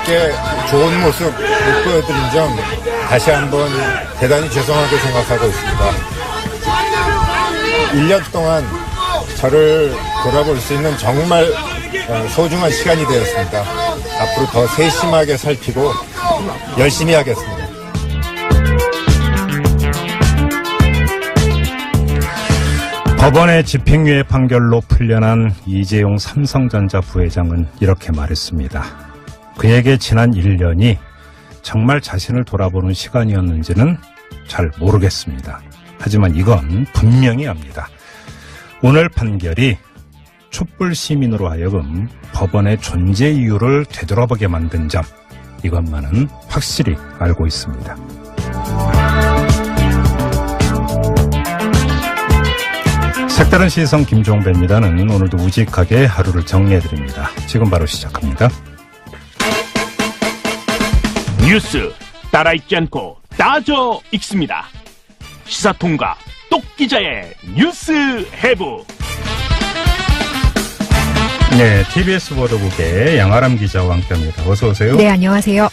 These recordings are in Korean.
국민들께 좋은 모습 못 보여드린 점 다시 한번 대단히 죄송하게 생각하고 있습니다. 1년 동안 저를 돌아볼 수 있는 정말 어, 소중한 시간이 되었습니다. 앞으로 더 세심하게 살피고 열심히 하겠습니다. 법원의 집행유예 판결로 풀려난 이재용 삼성전자 부회장은 이렇게 말했습니다. 그에게 지난 1년이 정말 자신을 돌아보는 시간이었는지는 잘 모르겠습니다. 하지만 이건 분명히 압니다. 오늘 판결이 촛불 시민으로 하여금 법원의 존재 이유를 되돌아보게 만든 점, 이것만은 확실히 알고 있습니다. 색다른 시선 김종배입니다는 오늘도 우직하게 하루를 정리해드립니다. 지금 바로 시작합니다. 뉴스 따라 읽지 않고 따져 읽습니다. 시사통과 똑기자의 뉴스 해부. 네, TBS 보도국의 양아람 기자와 함께합니다. 어서 오세요. 네, 안녕하세요.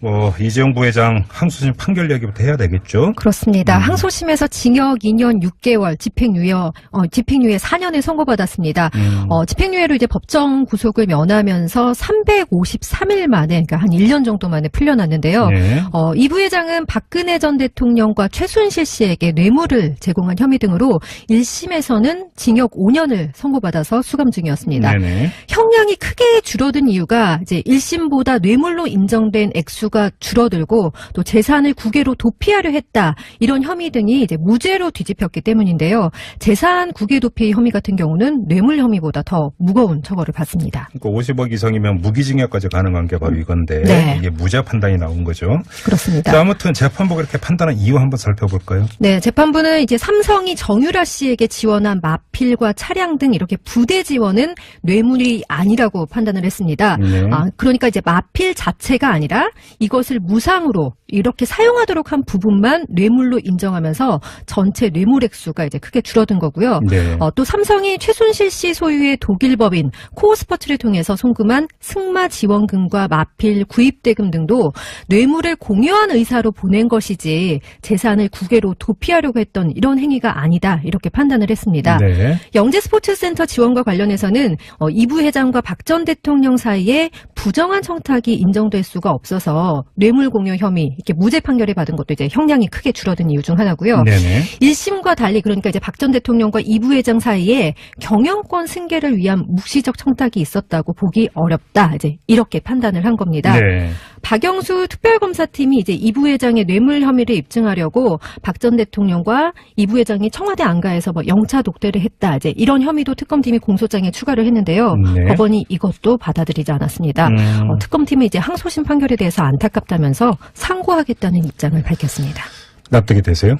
뭐 이재용 부회장 항소심 판결 얘기부터 해야 되겠죠? 그렇습니다. 음. 항소심에서 징역 2년 6개월, 집행유예, 어, 집행유예 4년을 선고받았습니다. 음, 어, 집행유예로 이제 법정 구속을 면하면서 353일 만에, 그러니까 한 1년 정도 만에 풀려났는데요. 네. 어, 이 부회장은 박근혜 전 대통령과 최순실 씨에게 뇌물을 제공한 혐의 등으로 1심에서는 징역 5년을 선고받아서 수감 중이었습니다. 네네. 형량이 크게 줄어든 이유가 이제 1심보다 뇌물로 인정된 액수 가 줄어들고 또 재산을 국외로 도피하려 했다 이런 혐의 등이 이제 무죄로 뒤집혔기 때문인데요. 재산 국외 도피 혐의 같은 경우는 뇌물 혐의보다 더 무거운 처벌을 받습니다. 그러니까 50억 이상이면 무기징역까지 가능한 게 바로 이건데 네. 이게 무죄 판단이 나온 거죠. 그렇습니다. 자, 아무튼 재판부가 이렇게 판단한 이유 한번 살펴볼까요? 네, 재판부는 이제 삼성이 정유라 씨에게 지원한 마필과 차량 등 이렇게 부대 지원은 뇌물이 아니라고 판단을 했습니다. 네. 아, 그러니까 이제 마필 자체가 아니라 이것을 무상으로 이렇게 사용하도록 한 부분만 뇌물로 인정하면서 전체 뇌물 액수가 이제 크게 줄어든 거고요. 네. 어, 또 삼성이 최순실 씨 소유의 독일 법인 코어스포츠를 통해서 송금한 승마 지원금과 마필 구입대금 등도 뇌물을 공유한 의사로 보낸 것이지 재산을 국외로 도피하려고 했던 이런 행위가 아니다 이렇게 판단을 했습니다. 네. 영재스포츠센터 지원과 관련해서는 어, 이 부 회장과 박 전 대통령 사이에 부정한 청탁이 인정될 수가 없어서 뇌물 공유 혐의 이렇게 무죄 판결을 받은 것도 이제 형량이 크게 줄어든 이유 중 하나고요. 네네. 1심과 달리 그러니까 이제 박 전 대통령과 이 부회장 사이에 경영권 승계를 위한 묵시적 청탁이 있었다고 보기 어렵다. 이제 이렇게 판단을 한 겁니다. 네. 박영수 특별검사팀이 이제 이 부회장의 뇌물 혐의를 입증하려고 박 전 대통령과 이 부회장이 청와대 안가에서 뭐 영차 독대를 했다. 이제 이런 혐의도 특검팀이 공소장에 추가를 했는데요. 네. 법원이 이것도 받아들이지 않았습니다. 음. 어, 특검팀은 이제 항소심 판결에 대해서 안타깝다면서 상고하겠다는 입장을 밝혔습니다. 납득이 되세요?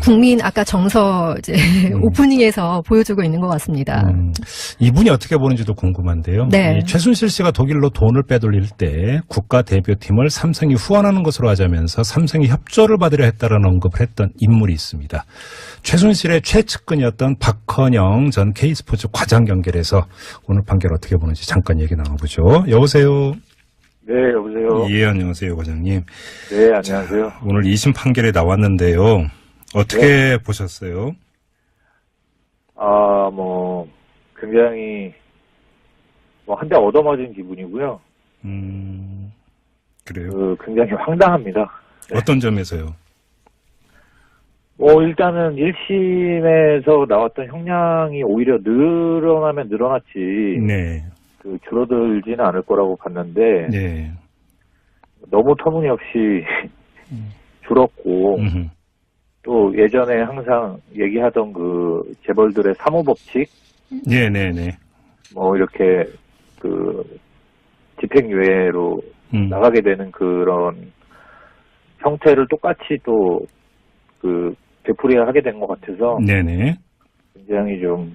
국민 아까 정서 이제 오프닝에서 보여주고 있는 것 같습니다. 음, 이분이 어떻게 보는지도 궁금한데요. 네. 이 최순실 씨가 독일로 돈을 빼돌릴 때 국가 대표팀을 삼성이 후원하는 것으로 하자면서 삼성이 협조를 받으려 했다라는 언급을 했던 인물이 있습니다. 최순실의 최측근이었던 박헌영 전 K스포츠 과장 연결해서 오늘 판결 어떻게 보는지 잠깐 얘기 나눠보죠. 여보세요. 네, 여보세요. 예, 안녕하세요, 과장님. 네, 안녕하세요. 오늘 2심 판결이 나왔는데요. 어떻게 네. 보셨어요? 아, 뭐, 굉장히, 뭐, 한 대 얻어맞은 기분이고요. 음, 그래요. 그, 굉장히 황당합니다. 네. 어떤 점에서요? 뭐, 일단은 1심에서 나왔던 형량이 오히려 늘어나면 늘어났지, 네, 그, 줄어들지는 않을 거라고 봤는데, 네. 너무 터무니없이 줄었고, 음흠. 또 예전에 항상 얘기하던 그, 재벌들의 사모 법칙, 네, 네, 네. 뭐, 이렇게, 그, 집행유예로 음. 나가게 되는 그런 형태를 똑같이 또 그 되풀이하게 된 것 같아서 네네. 굉장히 좀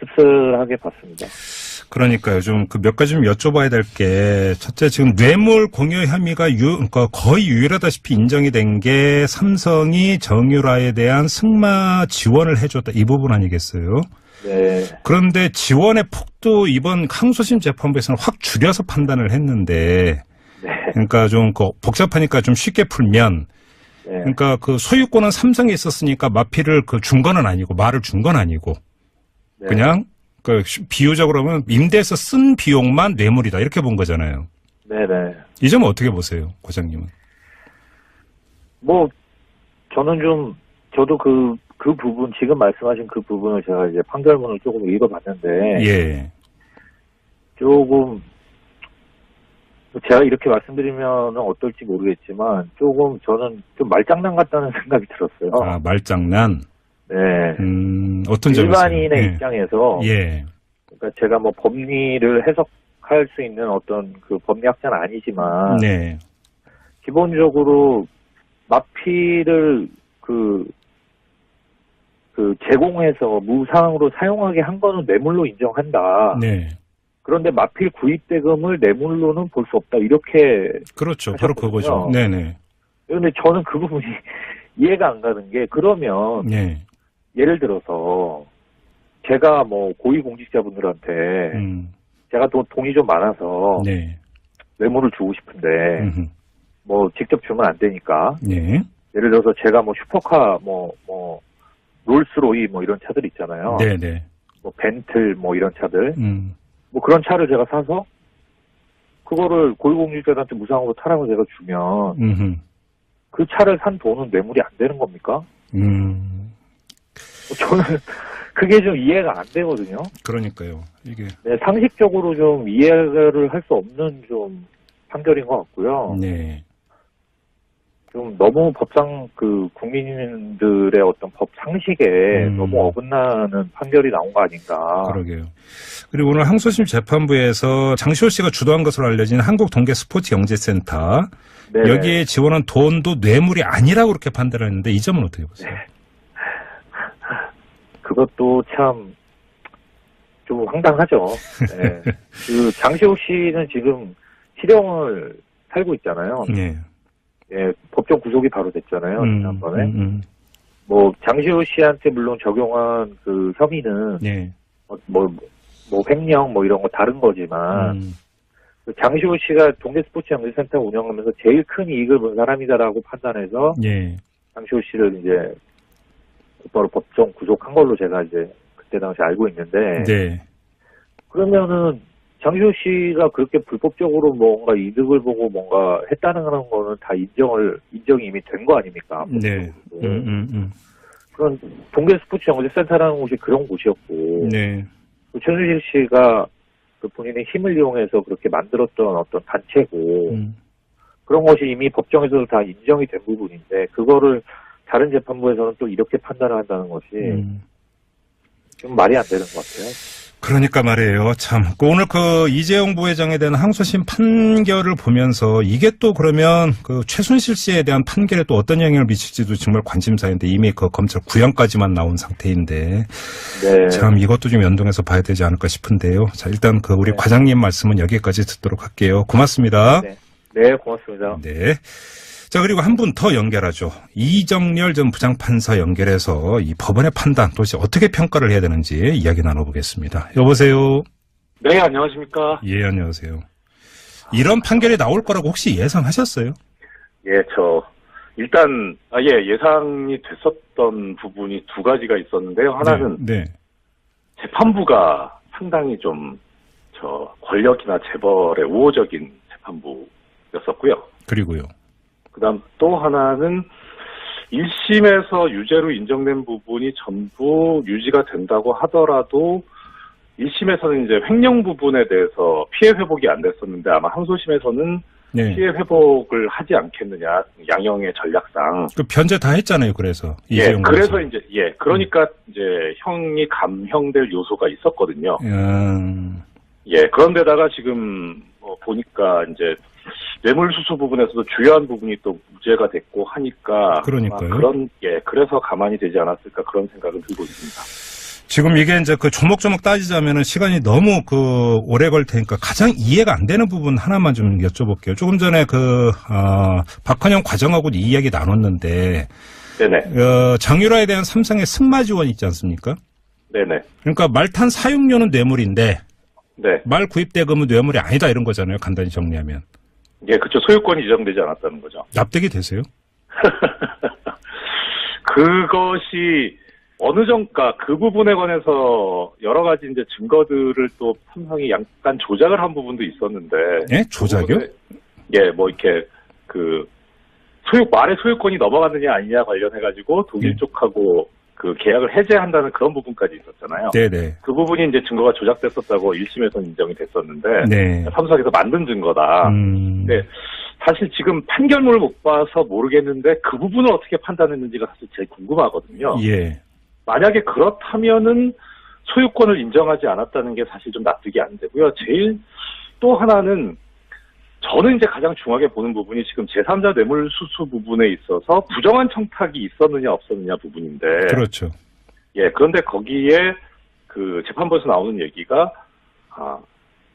씁쓸하게 봤습니다. 그러니까요. 좀그몇 가지 좀 여쭤봐야 될 게 첫째 지금 뇌물 공여 혐의가 유, 그러니까 거의 유일하다시피 인정이 된 게 삼성이 정유라에 대한 승마 지원을 해줬다 이 부분 아니겠어요? 네. 그런데 지원의 폭도 이번 항소심 재판부에서는 확 줄여서 판단을 했는데, 네. 그러니까 좀 그 복잡하니까 좀 쉽게 풀면, 네. 그러니까 그 소유권은 삼성에 있었으니까 마피를 그 준 거는 아니고 말을 준 건 아니고 네. 그냥 그 비유적으로 하면 임대에서 쓴 비용만 뇌물이다 이렇게 본 거잖아요. 네네. 이 점은 어떻게 보세요, 과장님은? 뭐, 저는 좀, 저도 그, 그 부분, 지금 말씀하신 그 부분을 제가 이제 판결문을 조금 읽어봤는데, 예, 조금, 제가 이렇게 말씀드리면 어떨지 모르겠지만, 조금 저는 좀 말장난 같다는 생각이 들었어요. 아 말장난. 네. 음, 어떤? 일반인의 예. 입장에서, 예, 그러니까 제가 뭐 법리를 해석할 수 있는 어떤 그 법리학자는 아니지만, 네, 기본적으로 마피를 그, 그 제공해서 무상으로 사용하게 한 거는 뇌물로 인정한다. 네, 그런데 마필 구입 대금을 뇌물로는 볼 수 없다. 이렇게. 그렇죠. 바로 그거죠. 하셨거든요. 네, 네, 그런데 저는 그 부분이 이해가 안 가는 게 그러면 네, 예를 들어서 제가 뭐 고위공직자분들한테 음, 제가 돈, 돈이 좀 많아서 네, 뇌물을 주고 싶은데 음흠, 뭐 직접 주면 안 되니까 네, 예를 들어서 제가 뭐 슈퍼카 뭐, 뭐, 롤스로이 뭐 이런 차들 있잖아요. 네, 네, 뭐 벤틀 뭐 이런 차들. 음, 뭐 그런 차를 제가 사서 그거를 고위공직자들한테 무상으로 타라고 제가 주면 음흠, 그 차를 산 돈은 뇌물이 안 되는 겁니까? 음, 저는 그게 좀 이해가 안 되거든요. 그러니까요. 이게 네, 상식적으로 좀 이해를 할 수 없는 좀 판결인 것 같고요. 네. 좀 너무 법상 그 국민들의 어떤 법 상식에 음. 너무 어긋나는 판결이 나온 거 아닌가. 그러게요. 그리고 오늘 항소심 재판부에서 장시호 씨가 주도한 것으로 알려진 한국동계 스포츠 영재센터 네. 여기에 지원한 돈도 뇌물이 아니라고 그렇게 판단을 했는데 이 점은 어떻게 보세요? 그것도 참 좀 황당하죠. 네. 그 장시호 씨는 지금 실형을 살고 있잖아요. 네. 예, 법정 구속이 바로 됐잖아요. 음, 지난번에. 음, 음. 뭐 장시호 씨한테 물론 적용한 그 혐의는 네. 뭐, 뭐, 뭐 횡령 뭐 이런 거 다른 거지만 음, 그 장시호 씨가 동계 스포츠 연구센터 운영하면서 제일 큰 이익을 본 사람이다라고 판단해서 예. 장시호 씨를 이제 곧바로 법정 구속한 걸로 제가 이제 그때 당시 알고 있는데 네. 그러면은 장시호 씨가 그렇게 불법적으로 뭔가 이득을 보고 뭔가 했다는 그런 거는 다 인정을 인정이 이미 된 거 아닙니까? 네. 음, 음, 음. 그런 동계 스포츠 연구센터라는 곳이 그런 곳이었고 네. 그 최순실 씨가 그 본인의 힘을 이용해서 그렇게 만들었던 어떤 단체고 음. 그런 것이 이미 법정에서도 다 인정이 된 부분인데 그거를 다른 재판부에서는 또 이렇게 판단을 한다는 것이 음. 좀 말이 안 되는 것 같아요. 그러니까 말이에요. 참. 그 오늘 그 이재용 부회장에 대한 항소심 판결을 보면서 이게 또 그러면 그 최순실 씨에 대한 판결에 또 어떤 영향을 미칠지도 정말 관심사인데 이미 그 검찰 구형까지만 나온 상태인데 네. 참 이것도 좀 연동해서 봐야 되지 않을까 싶은데요. 자, 일단 그 우리 네. 과장님 말씀은 여기까지 듣도록 할게요. 고맙습니다. 네. 네, 고맙습니다. 네. 자, 그리고 한 분 더 연결하죠. 이정렬 전 부장판사 연결해서 이 법원의 판단 도대체 어떻게 평가를 해야 되는지 이야기 나눠보겠습니다. 여보세요? 네, 안녕하십니까. 예, 안녕하세요. 이런 판결이 나올 거라고 혹시 예상하셨어요? 예, 저, 일단, 아, 예, 예상이 됐었던 부분이 두 가지가 있었는데요. 하나는 네. 네. 재판부가 상당히 좀, 저, 권력이나 재벌의 우호적인 재판부였었고요. 그리고요. 그 다음 또 하나는 1심에서 유죄로 인정된 부분이 전부 유지가 된다고 하더라도 1심에서는 이제 횡령 부분에 대해서 피해 회복이 안 됐었는데 아마 항소심에서는 네. 피해 회복을 하지 않겠느냐 양형의 전략상 그 변제 다 했잖아요. 그래서 예 그래서. 이제 예 그러니까 이제 형이 감형될 요소가 있었거든요 음, 예 그런데다가 지금 뭐 보니까 이제 뇌물수수 부분에서도 주요한 부분이 또 무죄가 됐고 하니까 그러니까요. 그런 예 그래서 가만히 되지 않았을까 그런 생각은 들고 있습니다. 지금 이게 이제 그 조목조목 따지자면은 시간이 너무 그 오래 걸 테니까 가장 이해가 안 되는 부분 하나만 좀 여쭤볼게요. 조금 전에 그, 어, 박헌영 과정하고 이 이야기 나눴는데, 네네 어, 정유라에 대한 삼성의 승마 지원 있지 않습니까? 네네. 그러니까 말탄 사용료는 뇌물인데 네. 말 구입 대금은 뇌물이 아니다 이런 거잖아요. 간단히 정리하면 예, 그쵸. 소유권이 인정되지 않았다는 거죠. 납득이 되세요? 그것이 어느 정가 그 부분에 관해서 여러 가지 이제 증거들을 또 삼성이 약간 조작을 한 부분도 있었는데. 예? 조작이요? 그 예, 뭐 이렇게 그 소유 말의 소유권이 넘어갔느냐 아니냐 관련해 가지고 독일 네. 쪽하고 그 계약을 해제한다는 그런 부분까지 있었잖아요. 네네. 그 부분이 이제 증거가 조작됐었다고 1심에서 인정이 됐었는데 네. 삼성에서 만든 증거다. 음, 네. 사실 지금 판결문을 못 봐서 모르겠는데 그 부분을 어떻게 판단했는지가 사실 제일 궁금하거든요. 예. 만약에 그렇다면은 소유권을 인정하지 않았다는 게 사실 좀 납득이 안 되고요. 제일 또 하나는 저는 이제 가장 중요하게 보는 부분이 지금 제3자 뇌물 수수 부분에 있어서 부정한 청탁이 있었느냐 없었느냐 부분인데 그렇죠. 예, 그런데 거기에 그 재판부에서 나오는 얘기가, 아,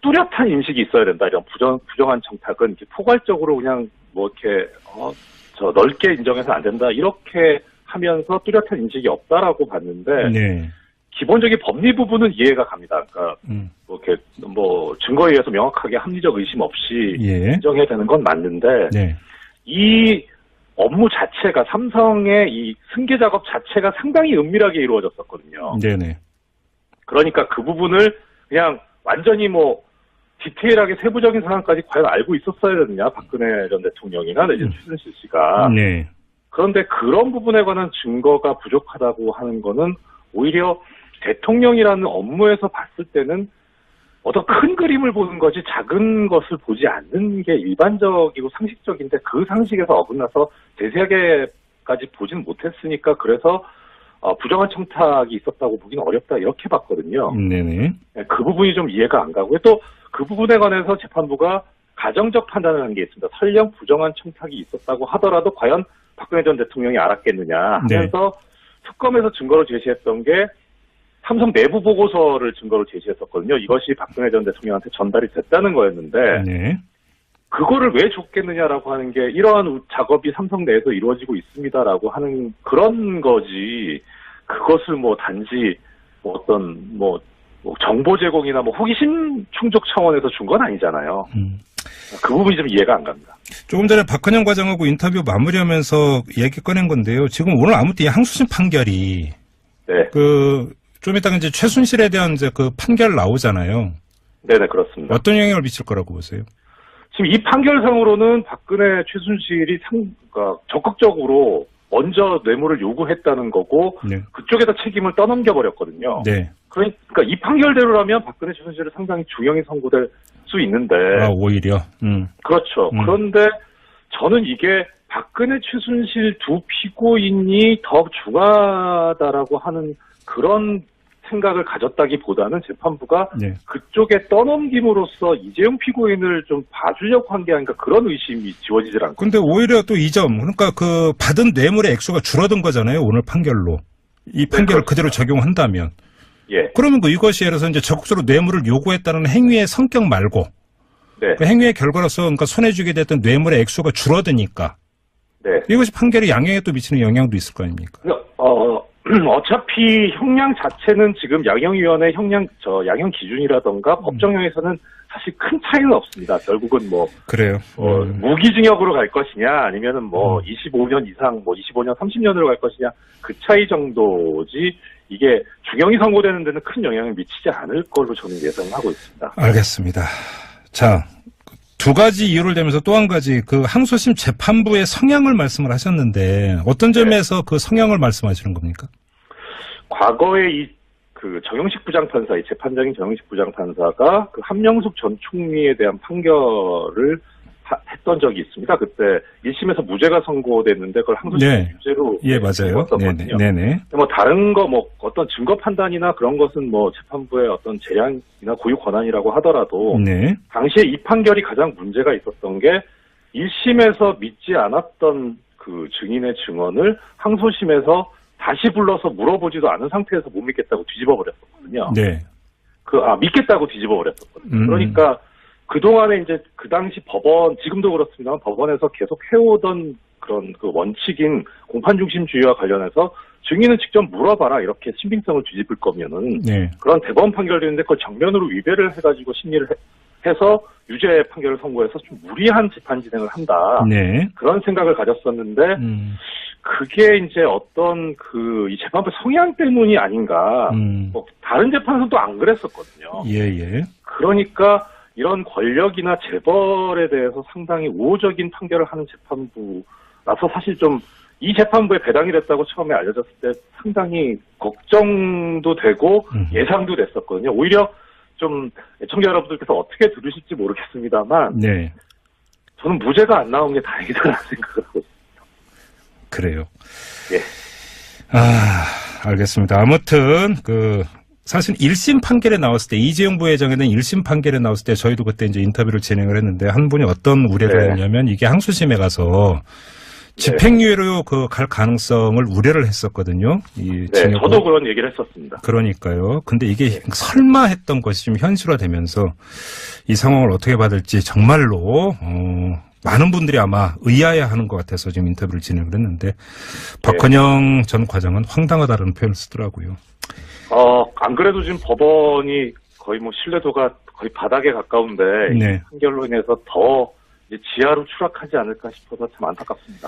뚜렷한 인식이 있어야 된다. 이런 부정, 부정한 청탁은 이렇게 포괄적으로 그냥 뭐 이렇게, 어, 저 넓게 인정해서 안 된다. 이렇게 하면서 뚜렷한 인식이 없다라고 봤는데, 네. 기본적인 법리 부분은 이해가 갑니다. 그러니까 음, 뭐 이렇게 뭐 증거에 의해서 명확하게 합리적 의심 없이 예. 인정해야 되는 건 맞는데, 네. 이 업무 자체가 삼성의 이 승계 작업 자체가 상당히 은밀하게 이루어졌었거든요. 네네. 그러니까 그 부분을 그냥 완전히 뭐 디테일하게 세부적인 상황까지 과연 알고 있었어야 되느냐 박근혜 전 대통령이나 내지 음. 최순실 씨가 네. 그런데 그런 부분에 관한 증거가 부족하다고 하는 거는 오히려 대통령이라는 업무에서 봤을 때는 어떤 큰 그림을 보는 거지 작은 것을 보지 않는 게 일반적이고 상식적인데 그 상식에서 어긋나서 대세하게까지 보진 못했으니까 그래서 어, 부정한 청탁이 있었다고 보기는 어렵다 이렇게 봤거든요. 네네. 네, 그 부분이 좀 이해가 안 가고요. 또 그 부분에 관해서 재판부가 가정적 판단을 한 게 있습니다. 설령 부정한 청탁이 있었다고 하더라도 과연 박근혜 전 대통령이 알았겠느냐 네. 하면서 특검에서 증거로 제시했던 게 삼성 내부 보고서를 증거로 제시했었거든요. 이것이 박근혜 전 대통령한테 전달이 됐다는 거였는데 네. 그거를 왜 줬겠느냐라고 하는 게 이러한 우- 작업이 삼성 내에서 이루어지고 있습니다라고 하는 그런 거지 그것을 뭐 단지 뭐 어떤 뭐, 뭐 정보 제공이나 뭐 호기심 충족 차원에서 준 건 아니잖아요. 음. 그 부분이 좀 이해가 안 갑니다. 조금 전에 박헌영 과장하고 인터뷰 마무리하면서 얘기 꺼낸 건데요. 지금 오늘 아무튼 이 항소심 판결이 네, 그 좀 이따가 이제 최순실에 대한 이제 그 판결 나오잖아요. 네네 그렇습니다. 어떤 영향을 미칠 거라고 보세요? 지금 이 판결상으로는 박근혜 최순실이 상, 그러니까 적극적으로 먼저 뇌물을 요구했다는 거고 네. 그쪽에다 책임을 떠넘겨 버렸거든요. 네. 그러니까 이 판결대로라면 박근혜 최순실은 상당히 중형이 선고될 수 있는데 아, 오히려. 음. 그렇죠. 음. 그런데 저는 이게 박근혜 최순실 두 피고인이 더 중하다라고 하는 그런 생각을 가졌다기보다는 재판부가 네. 그쪽에 떠넘김으로써 이재용 피고인을 좀 봐주려고 한 게 아닌가 그런 의심이 지워지질 않고 근데 오히려 또 이 점, 그러니까 그 받은 뇌물의 액수가 줄어든 거잖아요. 오늘 판결로. 이 판결을 그렇습니다. 그대로 적용한다면. 예, 그러면 그 이것이 예를 들어서 이제 적극적으로 뇌물을 요구했다는 행위의 성격 말고 네, 그 행위의 결과로서 그러니까 손해주게 됐던 뇌물의 액수가 줄어드니까 네. 이것이 판결의 양형에 또 미치는 영향도 있을 거 아닙니까? 그러니까, 어, 어차피 형량 자체는 지금 양형위원회 형량, 저, 양형 기준이라던가 음. 법정형에서는 사실 큰 차이는 없습니다. 결국은 뭐, 그래요. 어, 음. 무기징역으로 갈 것이냐, 아니면은 뭐, 음. 25년 이상, 뭐, 25년, 30년으로 갈 것이냐, 그 차이 정도지, 이게 중형이 선고되는 데는 큰 영향을 미치지 않을 걸로 저는 예상을 하고 있습니다. 알겠습니다. 자, 두 가지 이유를 대면서 또 한 가지 그 항소심 재판부의 성향을 말씀을 하셨는데 어떤 점에서 그 성향을 말씀하시는 겁니까? 과거에 이, 그, 정영식 부장판사, 이 재판장인 정영식 부장판사가 그 한명숙 전 총리에 대한 판결을 하- 했던 적이 있습니다. 그때 1심에서 무죄가 선고됐는데 그걸 항소심 네. 유죄로 예, 맞아요. 네네. 했었거든요. 네네. 뭐 다른 거 뭐 어떤 증거 판단이나 그런 것은 뭐 재판부의 어떤 재량이나 고유 권한이라고 하더라도 네. 당시에 이 판결이 가장 문제가 있었던 게 1심에서 믿지 않았던 그 증인의 증언을 항소심에서 다시 불러서 물어보지도 않은 상태에서 못 믿겠다고 뒤집어 버렸었거든요. 네. 그, 아, 믿겠다고 뒤집어 버렸었거든요. 음. 그러니까 그동안에 이제 그 당시 법원, 지금도 그렇습니다만 법원에서 계속 해오던 그런 그 원칙인 공판 중심주의와 관련해서 증인은 직접 물어봐라 이렇게 신빙성을 뒤집을 거면은 네. 그런 대법원 판결이었는데 그걸 정면으로 위배를 해가지고 심리를 해, 서 유죄 판결을 선고해서 좀 무리한 재판 진행을 한다 네. 그런 생각을 가졌었는데 음, 그게 이제 어떤 그 이 재판부 성향 때문이 아닌가 음. 뭐 다른 재판에서도 안 그랬었거든요. 예, 예. 그러니까 이런 권력이나 재벌에 대해서 상당히 우호적인 판결을 하는 재판부라서 사실 좀 이 재판부에 배당이 됐다고 처음에 알려졌을 때 상당히 걱정도 되고 음. 예상도 됐었거든요. 오히려 좀 애청자 여러분들께서 어떻게 들으실지 모르겠습니다만 네. 저는 무죄가 안 나온 게 다행이다라는 생각을 하고 있습니다. 그래요. 예. 아, 알겠습니다. 아무튼, 그, 사실 1심 판결에 나왔을 때, 이재용 부회장에 대한 1심 판결에 나왔을 때, 저희도 그때 이제 인터뷰를 진행을 했는데, 한 분이 어떤 우려를 네. 했냐면, 이게 항소심에 가서, 집행유예로 그 갈 가능성을 우려를 했었거든요. 이 네. 저도 그런 얘기를 했었습니다. 그러니까요. 근데 이게 설마 했던 것이 좀 현실화되면서 이 상황을 어떻게 받을지 정말로 어, 많은 분들이 아마 의아해하는 것 같아서 지금 인터뷰를 진행을 했는데 박헌영 전 과장은 황당하다는 표현을 쓰더라고요. 어, 안 그래도 지금 법원이 거의 뭐 신뢰도가 거의 바닥에 가까운데 네. 이 판결로 인해서 더 지하로 추락하지 않을까 싶어서 참 안타깝습니다.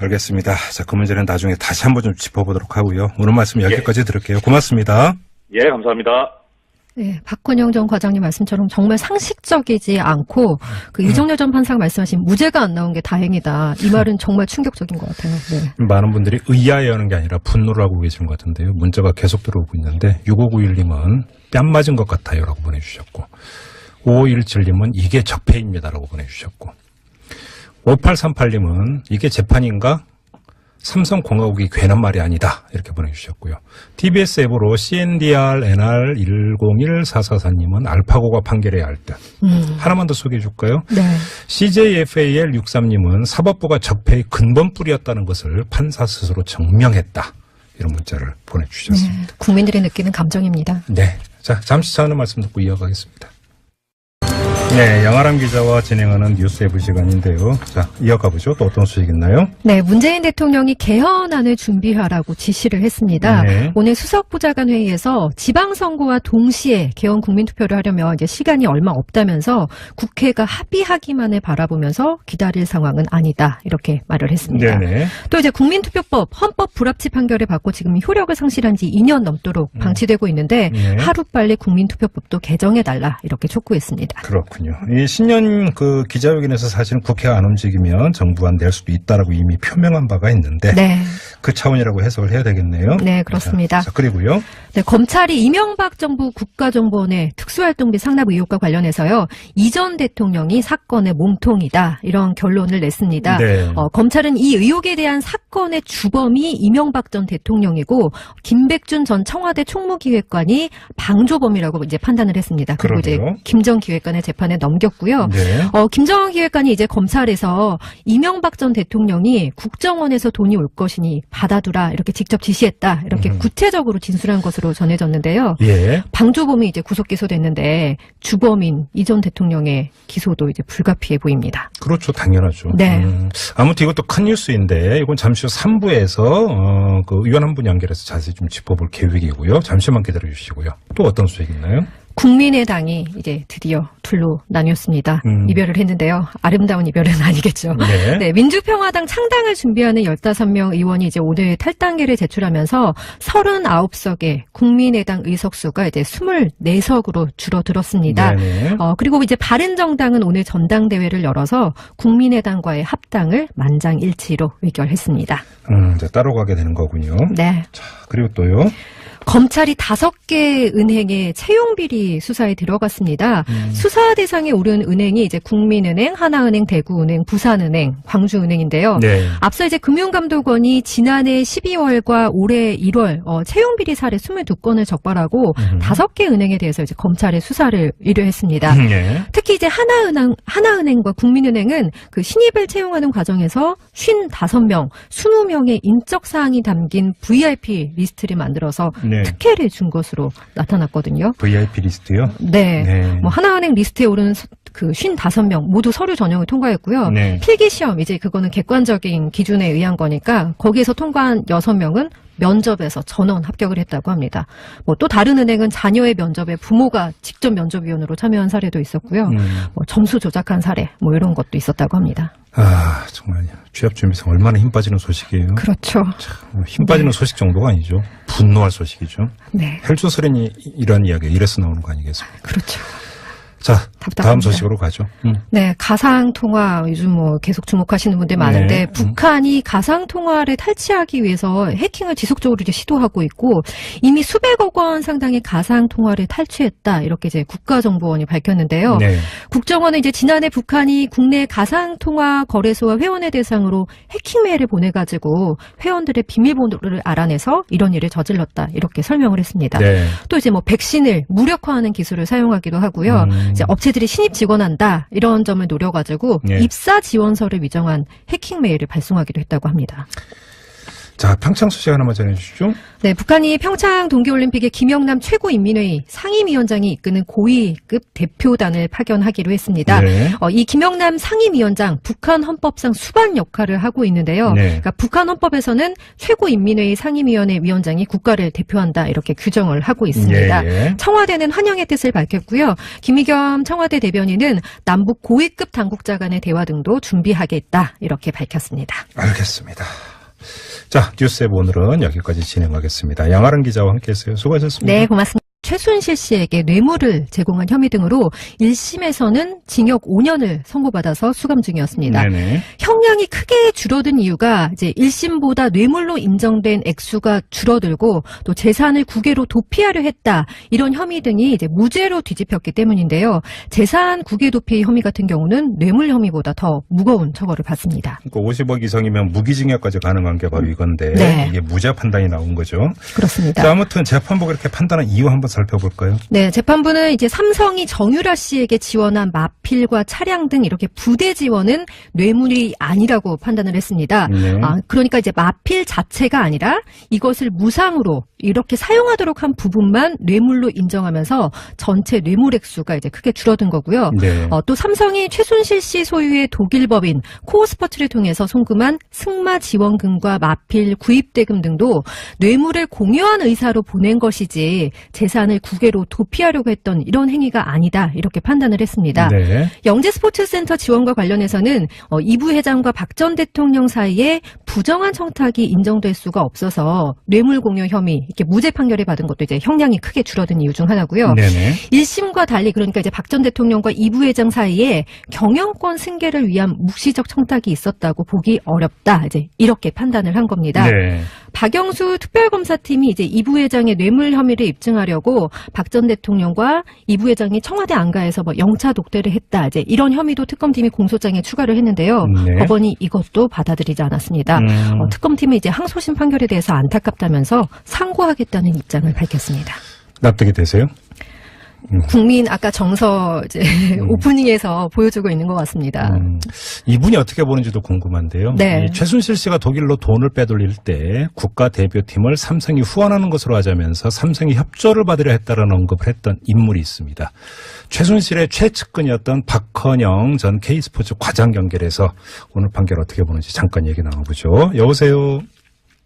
알겠습니다. 자, 그 문제는 나중에 다시 한번 좀 짚어보도록 하고요. 오늘 말씀 여기까지 들을게요. 고맙습니다. 예, 감사합니다. 네, 박근영 전 과장님 말씀처럼 정말 상식적이지 않고 그 이정렬 전 판사가 말씀하신 무죄가 안 나온 게 다행이다. 이 말은 정말 충격적인 것 같아요. 네. 많은 분들이 의아해하는 게 아니라 분노를 하고 계시는 것 같은데요. 문자가 계속 들어오고 있는데 6591님은 뺨 맞은 것 같아요 라고 보내주셨고 5517님은 이게 적폐입니다라고 보내주셨고 5838님은 이게 재판인가? 삼성공화국이 괜한 말이 아니다 이렇게 보내주셨고요. TBS 앱으로 CNDR NR 101444님은 알파고가 판결해야 할 듯. 음, 하나만 더 소개해 줄까요? 네. CJFAL 63님은 사법부가 적폐의 근본 뿌리였다는 것을 판사 스스로 증명했다. 이런 문자를 보내주셨습니다. 네, 국민들이 느끼는 감정입니다. 네. 자, 잠시 차 하는 말씀 듣고 이어가겠습니다. 네, 양아람 기자와 진행하는 뉴스웨브 시간인데요. 자, 이어가 보죠. 또 어떤 소식 있나요? 네, 문재인 대통령이 개헌안을 준비하라고 지시를 했습니다. 네. 오늘 수석보좌관 회의에서 지방선거와 동시에 개헌 국민투표를 하려면 이제 시간이 얼마 없다면서 국회가 합의하기만을 바라보면서 기다릴 상황은 아니다 이렇게 말을 했습니다. 네네. 또 이제 국민투표법 헌법 불합치 판결을 받고 지금 효력을 상실한 지 2년 넘도록 음. 방치되고 있는데 네. 하루 빨리 국민투표법도 개정해 달라 이렇게 촉구했습니다. 그렇군요. 이 신년 그 기자회견에서 사실은 국회가 안 움직이면 정부안 낼 수도 있다라고 이미 표명한 바가 있는데 네, 그 차원이라고 해석을 해야 되겠네요. 네 그렇습니다. 자, 그리고요. 네, 검찰이 이명박 정부 국가정보원의 특수활동비 상납 의혹과 관련해서요 이전 대통령이 사건의 몸통이다 이런 결론을 냈습니다. 네. 어, 검찰은 이 의혹에 대한 사건의 주범이 이명박 전 대통령이고 김백준 전 청와대 총무기획관이 방조범이라고 이제 판단을 했습니다. 그리고 이제 그러게요. 김정 기획관의 재판에 넘겼고요. 네. 어, 김정은 기획관이 이제 검찰에서 이명박 전 대통령이 국정원에서 돈이 올 것이니 받아두라 이렇게 직접 지시했다 이렇게 음. 구체적으로 진술한 것으로 전해졌는데요. 예. 방조범이 이제 구속 기소됐는데 주범인 이 전 대통령의 기소도 이제 불가피해 보입니다. 그렇죠. 당연하죠. 네. 음, 아무튼 이것도 큰 뉴스인데 이건 잠시 후 3부에서 어, 그 의원 한 분 연결해서 자세히 좀 짚어볼 계획이고요. 잠시만 기다려 주시고요. 또 어떤 소식 있나요? 국민의당이 이제 드디어 둘로 나뉘었습니다. 음. 이별을 했는데요. 아름다운 이별은 아니겠죠. 네. 네, 민주평화당 창당을 준비하는 15명 의원이 이제 오늘 탈당계를 제출하면서 39석의 국민의당 의석수가 이제 24석으로 줄어들었습니다. 네네. 어, 그리고 이제 바른정당은 오늘 전당대회를 열어서 국민의당과의 합당을 만장일치로 의결했습니다. 음, 이제 따로 가게 되는 거군요. 네. 그리고 또요. 검찰이 다섯 개 은행의 채용 비리 수사에 들어갔습니다. 음. 수사 대상에 오른 은행이 이제 국민은행, 하나은행, 대구은행, 부산은행, 광주은행인데요. 네. 앞서 이제 금융감독원이 지난해 12월과 올해 1월 어, 채용 비리 사례 22건을 적발하고 음. 다섯 개 은행에 대해서 이제 검찰에 수사를 의뢰했습니다. 네. 특히 이제 하나은행, 하나은행과 국민은행은 그 신입을 채용하는 과정에서 55명, 20명의 인적 사항이 담긴 VIP 리스트를 만들어서 네. 특혜를 준 것으로 나타났거든요. VIP 리스트요? 네. 네. 뭐 하나은행 리스트에 오른 서- 그 55명 모두 서류 전형을 통과했고요. 네. 필기 시험 이제 그거는 객관적인 기준에 의한 거니까 거기에서 통과한 6명은 면접에서 전원 합격을 했다고 합니다. 뭐 또 다른 은행은 자녀의 면접에 부모가 직접 면접위원으로 참여한 사례도 있었고요. 음. 뭐 점수 조작한 사례 뭐 이런 것도 있었다고 합니다. 아, 정말 취업 준비생 얼마나 힘 빠지는 소식이에요. 그렇죠. 힘 빠지는 소식 정도가 아니죠. 분노할 소식이죠. 네, 헬조설인이 이런 이야기 이래서 나오는 거 아니겠습니까? 그렇죠. 자, 답답합니다. 다음 소식으로 가죠. 음. 네, 가상 통화 요즘 뭐 계속 주목하시는 분들 많은데 네. 북한이 가상 통화를 탈취하기 위해서 해킹을 지속적으로 이제 시도하고 있고 이미 수백억 원 상당의 가상 통화를 탈취했다 이렇게 이제 국가정보원이 밝혔는데요. 네. 국정원은 이제 지난해 북한이 국내 가상 통화 거래소와 회원의 대상으로 해킹 메일을 보내가지고 회원들의 비밀번호를 알아내서 이런 일을 저질렀다 이렇게 설명을 했습니다. 네. 또 이제 뭐 백신을 무력화하는 기술을 사용하기도 하고요. 음. 이제 업체들이 신입 지원한다 이런 점을 노려가지고 예. 입사 지원서를 위정한 해킹 메일을 발송하기도 했다고 합니다. 자, 평창 소식 하나만 전해주시죠. 네, 북한이 평창 동계올림픽에 김영남 최고인민회의 상임위원장이 이끄는 고위급 대표단을 파견하기로 했습니다. 네. 어, 이 김영남 상임위원장 북한 헌법상 수반 역할을 하고 있는데요. 네. 그러니까 북한 헌법에서는 최고인민회의 상임위원회 위원장이 국가를 대표한다 이렇게 규정을 하고 있습니다. 예, 예. 청와대는 환영의 뜻을 밝혔고요. 김의겸 청와대 대변인은 남북 고위급 당국자 간의 대화 등도 준비하겠다 이렇게 밝혔습니다. 알겠습니다. 자, 뉴스앱 오늘은 여기까지 진행하겠습니다. 양아른 기자와 함께했어요. 수고하셨습니다. 네, 고맙습니다. 최순실 씨에게 뇌물을 제공한 혐의 등으로 1심에서는 징역 5년을 선고받아서 수감 중이었습니다. 네네. 형량이 크게 줄어든 이유가 이제 1심보다 뇌물로 인정된 액수가 줄어들고 또 재산을 국외로 도피하려 했다. 이런 혐의 등이 이제 무죄로 뒤집혔기 때문인데요. 재산 국외 도피 혐의 같은 경우는 뇌물 혐의보다 더 무거운 처벌을 받습니다. 그러니까 50억 이상이면 무기징역까지 가능한 게 바로 이건데 네. 이게 무죄 판단이 나온 거죠. 그렇습니다. 자, 아무튼 재판부가 이렇게 판단한 이유 한번 살펴볼까요? 네, 재판부는 이제 삼성이 정유라 씨에게 지원한 마필과 차량 등 이렇게 부대 지원은 뇌물이 아니라고 판단을 했습니다. 네. 아, 그러니까 이제 마필 자체가 아니라 이것을 무상으로 이렇게 사용하도록 한 부분만 뇌물로 인정하면서 전체 뇌물 액수가 이제 크게 줄어든 거고요. 네. 어, 또 삼성이 최순실 씨 소유의 독일 법인 코어스포츠를 통해서 송금한 승마 지원금과 마필 구입 대금 등도 뇌물을 공유한 의사로 보낸 것이지 재산 을 국외로 도피하려고 했던 이런 행위가 아니다 이렇게 판단을 했습니다. 네. 영재 스포츠센터 지원과 관련해서는 어, 이부 회장과 박 전 대통령 사이에 부정한 청탁이 인정될 수가 없어서 뇌물 공유 혐의 이렇게 무죄 판결을 받은 것도 이제 형량이 크게 줄어든 이유 중 하나고요. 네네. 1심과 달리 그러니까 이제 박 전 대통령과 이부 회장 사이에 경영권 승계를 위한 묵시적 청탁이 있었다고 보기 어렵다. 이제 이렇게 판단을 한 겁니다. 네. 박영수 특별검사팀이 이제 이 부 회장의 뇌물 혐의를 입증하려고 박 전 대통령과 이 부 회장이 청와대 안가에서 뭐 영차 독대를 했다. 이제 이런 혐의도 특검팀이 공소장에 추가를 했는데요. 네. 법원이 이것도 받아들이지 않았습니다. 음. 어, 특검팀은 이제 항소심 판결에 대해서 안타깝다면서 상고하겠다는 입장을 밝혔습니다. 납득이 되세요? 국민 아까 정서 이제 오프닝에서 보여주고 있는 것 같습니다. 음, 이분이 어떻게 보는지도 궁금한데요. 네. 이 최순실 씨가 독일로 돈을 빼돌릴 때 국가 대표팀을 삼성이 후원하는 것으로 하자면서 삼성이 협조를 받으려 했다는 언급을 했던 인물이 있습니다. 최순실의 최측근이었던 박헌영 전 K스포츠 과장 연결해서 오늘 판결 어떻게 보는지 잠깐 얘기 나눠보죠. 여보세요.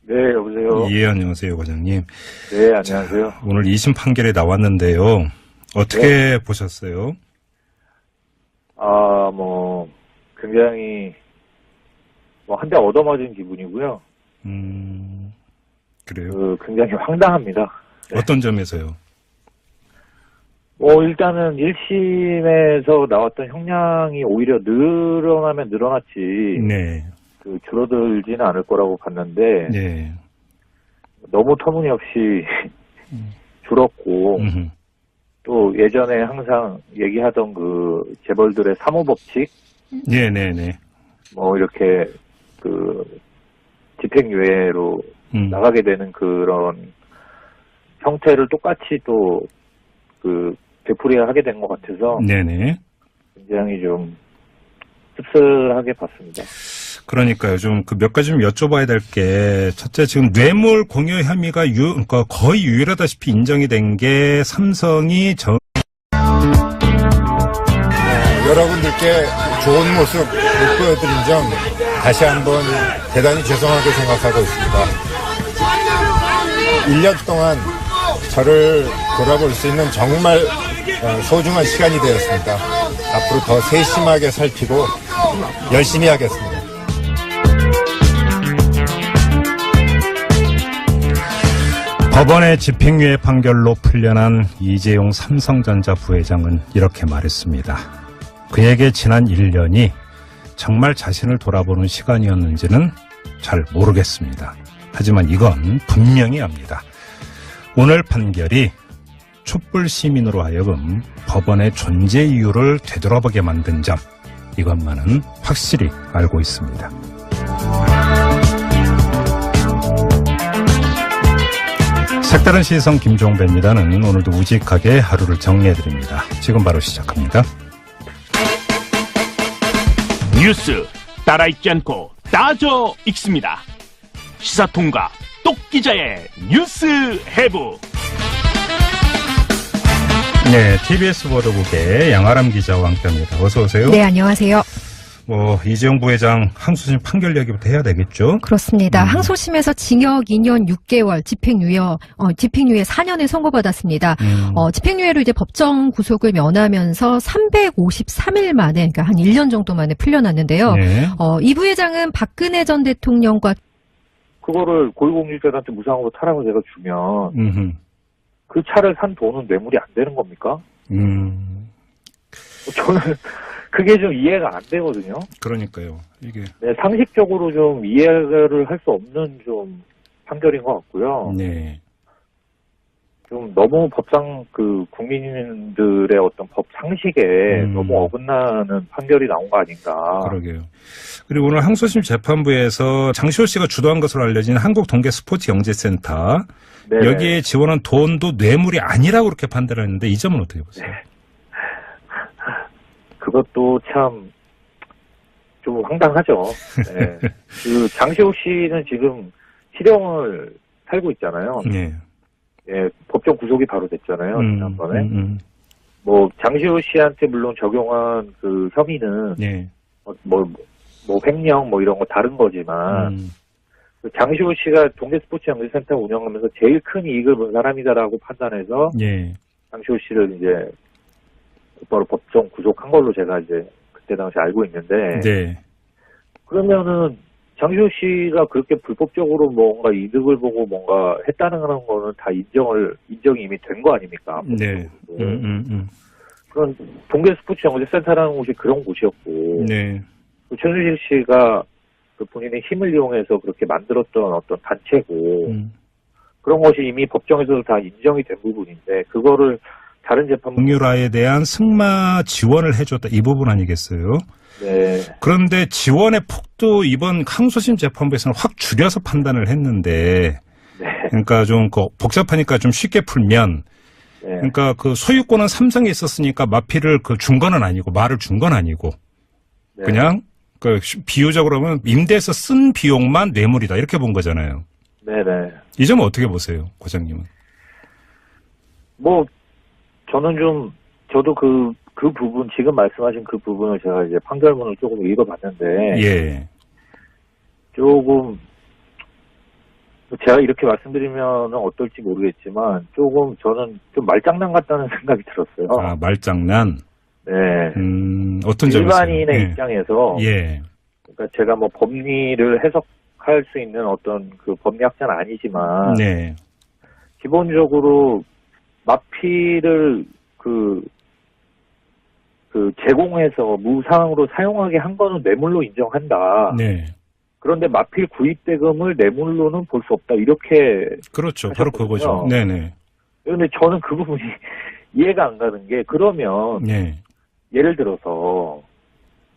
네, 여보세요. 예, 안녕하세요, 과장님. 네, 안녕하세요. 오늘 2심 판결이 나왔는데요. 어떻게 네. 보셨어요? 아, 뭐, 굉장히, 뭐, 한 대 얻어맞은 기분이고요. 음, 그래요. 그, 굉장히 황당합니다. 어떤 점에서요? 뭐, 일단은 1심에서 나왔던 형량이 오히려 늘어나면 늘어났지, 네, 그, 줄어들지는 않을 거라고 봤는데, 네. 너무 터무니없이 줄었고, 음흠. 또 예전에 항상 얘기하던 그, 재벌들의 사모 법칙, 네, 네, 네. 뭐, 이렇게, 그, 집행유예로 음. 나가게 되는 그런 형태를 똑같이 또 그 되풀이하게 된 것 같아서 네네. 굉장히 좀 씁쓸하게 봤습니다. 그러니까요. 좀그몇 가지 좀 여쭤봐야 될 게 첫째 지금 뇌물 공유 혐의가 유, 그러니까 거의 유일하다시피 인정이 된 게 삼성이 저 여러분들께 좋은 모습 못 보여드린 점 다시 한번 대단히 죄송하게 생각하고 있습니다. 1년 동안 저를 돌아볼 수 있는 정말 어, 소중한 시간이 되었습니다. 앞으로 더 세심하게 살피고 열심히 하겠습니다. 법원의 집행유예 판결로 풀려난 이재용 삼성전자 부회장은 이렇게 말했습니다. 그에게 지난 1년이 정말 자신을 돌아보는 시간이었는지는 잘 모르겠습니다. 하지만 이건 분명히 압니다. 오늘 판결이 촛불 시민으로 하여금 법원의 존재 이유를 되돌아보게 만든 점, 이것만은 확실히 알고 있습니다. 색다른 시선 김종배입니다는 오늘도 우직하게 하루를 정리해드립니다. 지금 바로 시작합니다. 뉴스 따라있지 않고 따져 읽습니다. 시사통과 똑기자의 뉴스 해부. 네, TBS 보도국의 양아람 기자와 함께합니다. 어서 오세요. 네, 안녕하세요. 뭐 이재용 부회장 항소심 판결 얘기부터 해야 되겠죠? 그렇습니다. 음. 항소심에서 징역 2년 6개월, 집행유예, 어, 집행유예 4년을 선고받았습니다. 음, 어, 집행유예로 이제 법정 구속을 면하면서 353일 만에, 그러니까 한 1년 정도 만에 풀려났는데요. 네. 어, 이 부회장은 박근혜 전 대통령과 그거를 고위공직자한테 무상으로 타라고 제가 주면 음흠. 그 차를 산 돈은 뇌물이 안 되는 겁니까? 음, 저는 그게 좀 이해가 안 되거든요. 그러니까요. 이게 네, 상식적으로 좀 이해를 할 수 없는 좀 판결인 것 같고요. 네. 좀 너무 법상 그 국민들의 어떤 법 상식에 음. 너무 어긋나는 판결이 나온 거 아닌가. 그러게요. 그리고 오늘 항소심 재판부에서 장시호 씨가 주도한 것으로 알려진 한국동계 스포츠 경제센터 네. 여기에 지원한 돈도 뇌물이 아니라고 그렇게 판단을 했는데 이 점은 어떻게 보세요? 그것도 참 좀 황당하죠. 네. 그 장시호 씨는 지금 실형을 살고 있잖아요. 네. 예, 법정 구속이 바로 됐잖아요. 음, 지난번에. 음, 음. 뭐 장시호 씨한테 물론 적용한 그 혐의는 네. 어, 뭐, 뭐 횡령 뭐 이런 거 다른 거지만 음, 그 장시호 씨가 동계 스포츠 연구센터 운영하면서 제일 큰 이익을 본 사람이다라고 판단해서 예. 장시호 씨를 이제 곧바로 법정 구속한 걸로 제가 이제 그때 당시 알고 있는데 네. 그러면은 장시호 씨가 그렇게 불법적으로 뭔가 이득을 보고 뭔가 했다는 거는 다 인정을 인정이 이미 된 거 아닙니까? 네. 음, 음, 음. 그런 동계 스포츠 연구센터라는 곳이 그런 곳이었고 네. 그 최순실 씨가 그 본인의 힘을 이용해서 그렇게 만들었던 어떤 단체고 음. 그런 것이 이미 법정에서도 다 인정이 된 부분인데 그거를 다른 재판부 공유라에 대한 승마 지원을 해줬다 이 부분 아니겠어요? 네, 그런데 지원의 폭도 이번 항소심 재판부에서는 확 줄여서 판단을 했는데, 네, 그러니까 좀 그 복잡하니까 좀 쉽게 풀면, 네, 그러니까 그 소유권은 삼성에 있었으니까 마피를 그 준 거는 아니고 말을 준 건 아니고 네. 그냥 그 비유적으로 하면 임대해서 쓴 비용만 뇌물이다 이렇게 본 거잖아요. 네, 네. 이 점은 어떻게 보세요, 고장님은? 뭐 저는 좀 저도 그그 부분 지금 말씀하신 그 부분을 제가 이제 판결문을 조금 읽어봤는데 예, 조금 뭐 제가 이렇게 말씀드리면 어떨지 모르겠지만 조금 저는 좀 말장난 같다는 생각이 들었어요. 아 말장난. 네. 음, 어떤? 일반인의 예. 입장에서 예, 그러니까 제가 뭐 법리를 해석할 수 있는 어떤 그 법리학자는 아니지만 네, 기본적으로 마피를 그, 그 제공해서 무상으로 사용하게 한 거는 뇌물로 인정한다. 네, 그런데 마필 구입 대금을 뇌물로는 볼 수 없다. 이렇게 그렇죠. 바로 하셨거든요. 그거죠. 네, 네, 그런데 저는 그 부분이 이해가 안 가는 게 그러면 네, 예를 들어서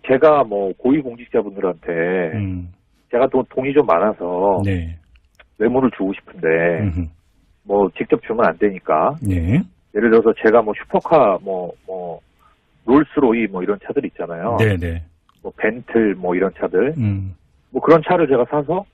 제가 뭐 고위공직자분들한테 음, 제가 또 돈이 좀 많아서 네, 뇌물을 주고 싶은데 음흠. 뭐 직접 주면 안 되니까. 네, 예를 들어서 제가 뭐 슈퍼카 뭐뭐 롤스로이 뭐 이런 차들 있잖아요. 네, 네, 뭐 벤틀 뭐 이런 차들. 음, 뭐 그런 차를 제가 사서